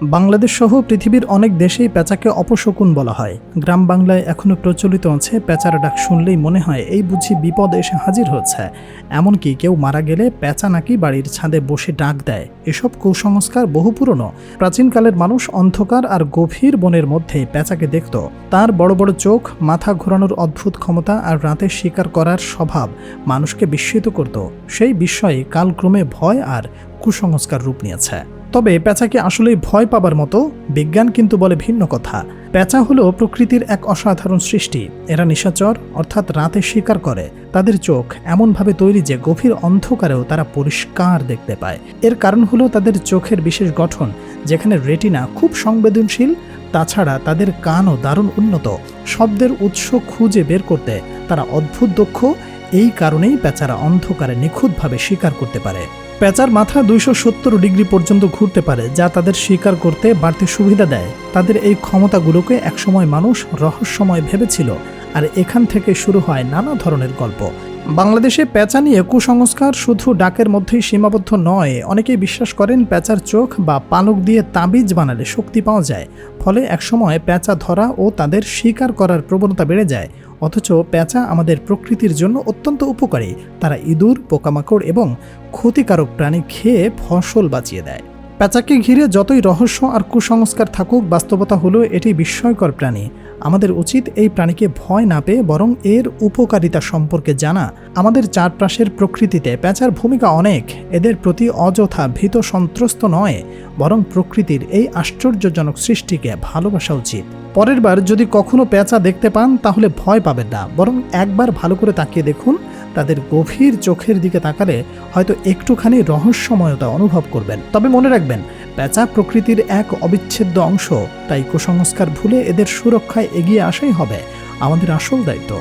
বাংলাদেশ সহ পৃথিবীর অনেক দেশেই পেঁচাকে অপশকুন বলা হয়। গ্রাম বাংলায় এখনও প্রচলিত আছে পেঁচার ডাক শুনলেই মনে হয় এই বুঝি বিপদ এসে হাজির হচ্ছে। এমনকি কেউ মারা গেলে পেঁচা নাকি বাড়ির ছাদে বসে ডাক দেয়। এসব কুসংস্কার বহু পুরনো। প্রাচীনকালের মানুষ অন্ধকার আর গভীর বনের মধ্যে পেঁচাকে দেখত। তার বড় বড় চোখ, মাথা ঘোরানোর অদ্ভুত ক্ষমতা আর রাতে শিকার করার স্বভাব মানুষকে বিস্মিত করত। সেই বিস্ময়ে কালক্রমে ভয় আর কুসংস্কার রূপ নিয়েছে। তবে পেঁচাকে আসলেই ভয় পাবার মতো বিজ্ঞান কিন্তু বলে ভিন্ন কথা। পেঁচা হলো প্রকৃতির এক অসাধারণ সৃষ্টি। এরা নিশাচর, অর্থাৎ রাতে শিকার করে। তাদের চোখ এমনভাবে তৈরি যে গভীর অন্ধকারেও তারা পরিষ্কার দেখতে পায়। এর কারণ হলো তাদের চোখের বিশেষ গঠন, যেখানে রেটিনা খুব সংবেদনশীল, তাছাড়া তাদের কানও দারুণ উন্নত। শব্দের উৎস খুঁজে বের করতে তারা অদ্ভুত দক্ষ। এই কারণেই পেঁচারা অন্ধকারে নিখুঁতভাবে শিকার করতে পারে। পেঁচার মাথা দুইশো সত্তর ডিগ্রি পর্যন্ত ঘুরতে পারে, যা তাদের শিকার করতে বাড়তি সুবিধা দেয়। তাদের এই ক্ষমতাগুলোকে একসময় মানুষ রহস্যময় ভেবেছিল, আর এখান থেকে শুরু হয় নানা ধরনের গল্প। বাংলাদেশে পেঁচা নিয়ে কুসংস্কার শুধু ডাকের মধ্যেই সীমাবদ্ধ নয়, অনেকেই বিশ্বাস করেন পেঁচার চোখ বা পালক দিয়ে তাবিজ বানালে শক্তি পাওয়া যায়, ফলে একসময় পেঁচা ধরা ও তাদের শিকার করার প্রবণতা বেড়ে যায়। অথচ পেঁচা আমাদের প্রকৃতির জন্য অত্যন্ত উপকারী। তারা ইঁদুর, পোকামাকড় এবং ক্ষতিকারক প্রাণী খেয়ে ফসল বাঁচিয়ে দেয়। পেঁচাকে ঘিরে যতই রহস্য আর কুসংস্কার থাকুক, বাস্তবতা হলো এটি বিস্ময়কর প্রাণী। আমাদের উচিত এই প্রাণীকে ভয় না পেয়ে বরং এর উপকারিতা সম্পর্কে জানা। আমাদের চারপাশের প্রকৃতিতে পেঁচার ভূমিকা অনেক, এদের প্রতি অযথা ভীত সন্ত্রস্ত নয়, বরং প্রকৃতির এই আশ্চর্যজনক সৃষ্টিকে ভালোবাসা উচিত। পরের বার যদি কখনো পেঁচা দেখতে পান, তাহলে ভয় পাবেন না। বরং একবার ভালো করে তাকিয়ে দেখুন, তাদের গভীর চোখের দিকে তাকালে হয়তো একটুখানি রহস্যময়তা অনুভব করবেন। তবে মনে রাখবেন পেঁচা প্রকৃতির এক অবিচ্ছেদ্য অংশ, তাই কুসংস্কার ভুলে এদের সুরক্ষায় এগিয়ে আসাই হবে আমাদের আসল দায়িত্ব।